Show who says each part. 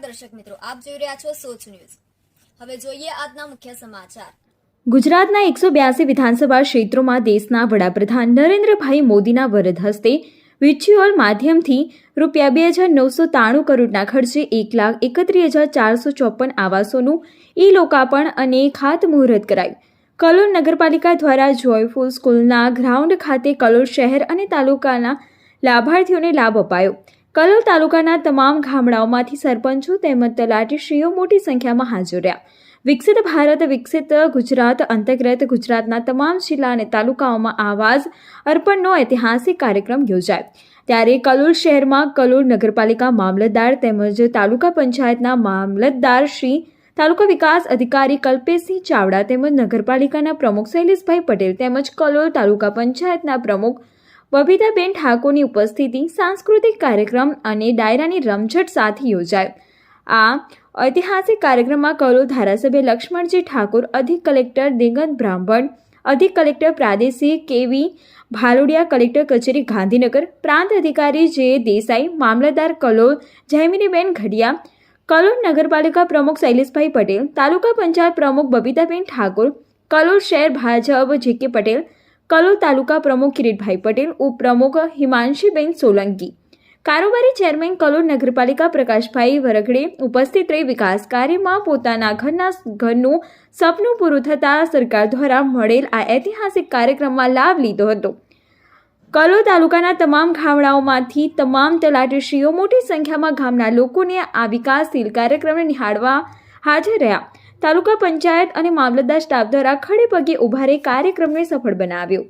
Speaker 1: દર્શક મિત્રો, આપ જોઈ રહ્યા છો સોચ ન્યૂઝ. હવે જોઈએ આજના મુખ્ય સમાચાર.
Speaker 2: ગુજરાતના એકસો બ્યાસી વિધાનસભા ક્ષેત્રોમાં દેશના વડાપ્રધાન નરેન્દ્રભાઈ મોદીના વરદ હસ્તે વિચ્યુઅલ માધ્યમથી રૂપિયા બે હજાર નવસો ત્રાણું કરોડના ખર્ચે એક લાખ એકત્રીસ હજાર ચારસો ચોપન આવાસોનું ઈ લોકાર્પણ અને ખાતમુહૂર્ત કરાયું. કલોલ નગરપાલિકા દ્વારા જોયફુલ સ્કૂલના ગ્રાઉન્ડ ખાતે કલોલ શહેર અને તાલુકાના લાભાર્થીઓને લાભ અપાયો. કલોલ તાલુકાના તમામ ગામડાઓમાંથી સરપંચો તેમજ તલાટીશ્રીઓ મોટી સંખ્યામાં હાજર રહ્યા. વિકસિત ભારત, વિકસિત ગુજરાત, અંતર્ગત ગુજરાતના તમામ જિલ્લા અને તાલુકાઓમાં આવાજ અર્પણનો ઐતિહાસિક કાર્યક્રમ યોજાયો. ત્યારે કલોલ શહેરમાં કલોલ નગરપાલિકા મામલતદાર તેમજ તાલુકા પંચાયતના મામલતદાર શ્રી, તાલુકા વિકાસ અધિકારી કલ્પેશસિંહ ચાવડા તેમજ નગરપાલિકાના પ્રમુખ શૈલેષભાઈ પટેલ તેમજ કલોલ તાલુકા પંચાયતના પ્રમુખ બબીતાબેન ઠાકોરની ઉપસ્થિતિ, સાંસ્કૃતિક કાર્યક્રમ અને ડાયરાની રમઝટ સાથે યોજાયો. આ ઐતિહાસિક કાર્યક્રમમાં કલો ધારાસભ્ય લક્ષ્મણજી ઠાકોર, અધિક કલેક્ટર દિગંત બ્રાહ્મણ, અધિક કલેક્ટર પ્રાદેશિક કેવી ભાલોડિયા, કલેક્ટર કચેરી ગાંધીનગર, પ્રાંત અધિકારી જે દેસાઈ, મામલતદાર કલોલ જયમિનીબેન ઘડિયા, કલોલ નગરપાલિકા પ્રમુખ શૈલેષભાઈ પટેલ, તાલુકા પંચાયત પ્રમુખ બબીતાબેન ઠાકોર, કલોલ શહેર ભાજપ જે કે પટેલ કલોલ તાલુકા પ્રમુખ કિરીટભાઈ પટેલ, ઉપપ્રમુખ હિમાંશીબેન સોલંકી. કારોબારી ચેરમેન કલોલ નગરપાલિકા પ્રકાશભાઈ વરઘડે ઉપસ્થિત રહી વિકાસ કાર્યમાં પોતાના ઘરના ઘરનું સપનું પૂરું થતાં સરકાર દ્વારા મળેલ આ ઐતિહાસિક કાર્યક્રમમાં લાભ લીધો હતો. કલોલ તાલુકાના તમામ ગામડાઓમાંથી તમામ તલાટીશ્રીઓ મોટી સંખ્યામાં ગામના લોકોને આ વિકાસશીલ કાર્યક્રમને નિહાળવા હાજર રહ્યા. તાલુકા પંચાયત અને મામલતદાર સ્ટાફ દ્વારા ખડે પગે ઊભા રહી કાર્યક્રમને સફળ બનાવ્યો.